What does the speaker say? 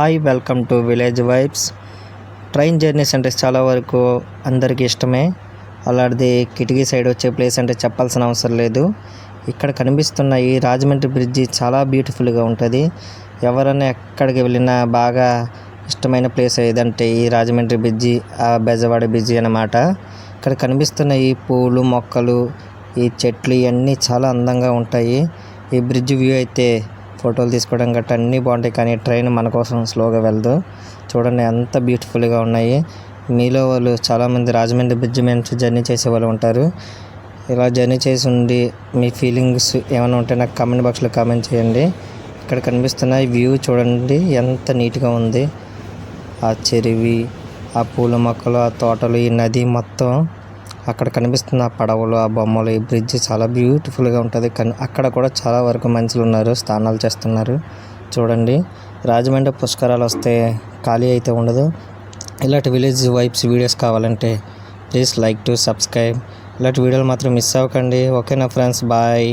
Hi welcome to village vibes. Train journeys అంటే చాలా వరకు అందరికీ ఇష్టమే. అలాంటిది కిటికీ సైడ్ వచ్చే ప్లేస్ అంటే చెప్పాల్సిన అవసరం లేదు. ఇక్కడ కనిపిస్తున్న ఈ రాజమండ్రి బ్రిడ్జి చాలా బ్యూటిఫుల్గా ఉంటుంది. ఎవరైనా ఎక్కడికి వెళ్ళినా బాగా ఇష్టమైన ప్లేస్ ఏదంటే ఈ రాజమండ్రి బ్రిడ్జి ఆ బెజవాడ బ్రిడ్జి అన్నమాట. ఇక్కడ కనిపిస్తున్న ఈ పూలు మొక్కలు ఈ చెట్లు ఇవన్నీ చాలా అందంగా ఉంటాయి. ఈ బ్రిడ్జ్ వ్యూ అయితే ఫోటోలు తీసుకోవడం గట్రా అన్నీ బాగుంటాయి కానీ ట్రైన్ మన కోసం స్లోగా వెళ్దు చూడండి ఎంత బ్యూటిఫుల్గా ఉన్నాయి. మీలో వాళ్ళు చాలామంది రాజమండ్రి బ్రిడ్జ్ నుంచి జర్నీ చేసే వాళ్ళు ఉంటారు. ఇలా జర్నీ చేసి ఉండి మీ ఫీలింగ్స్ ఏమైనా ఉంటే నాకు కామెంట్ బాక్స్లో కామెంట్ చేయండి. ఇక్కడ కనిపిస్తున్న వ్యూ చూడండి ఎంత నీట్గా ఉంది. ఆ చెరువి ఆ పూల మొక్కలు ఆ తోటలు ఈ నది మొత్తం అక్కడ కనిపిస్తున్న ఆ పడవలు ఆ బొమ్మలు ఈ బ్రిడ్జ్ చాలా బ్యూటిఫుల్గా ఉంటుంది. కానీ అక్కడ కూడా చాలా వరకు మనుషులు ఉన్నారు స్నానాలు చేస్తున్నారు. చూడండి రాజమండ్రి పుష్కరాలు వస్తే ఖాళీ అయితే ఉండదు. ఇలాంటి విలేజ్ వైబ్స్ వీడియోస్ కావాలంటే ప్లీజ్ లైక్ టు సబ్స్క్రైబ్ ఇలాంటి వీడియోలు మాత్రం మిస్ అవ్వకండి. ఓకేనా ఫ్రెండ్స్ బాయ్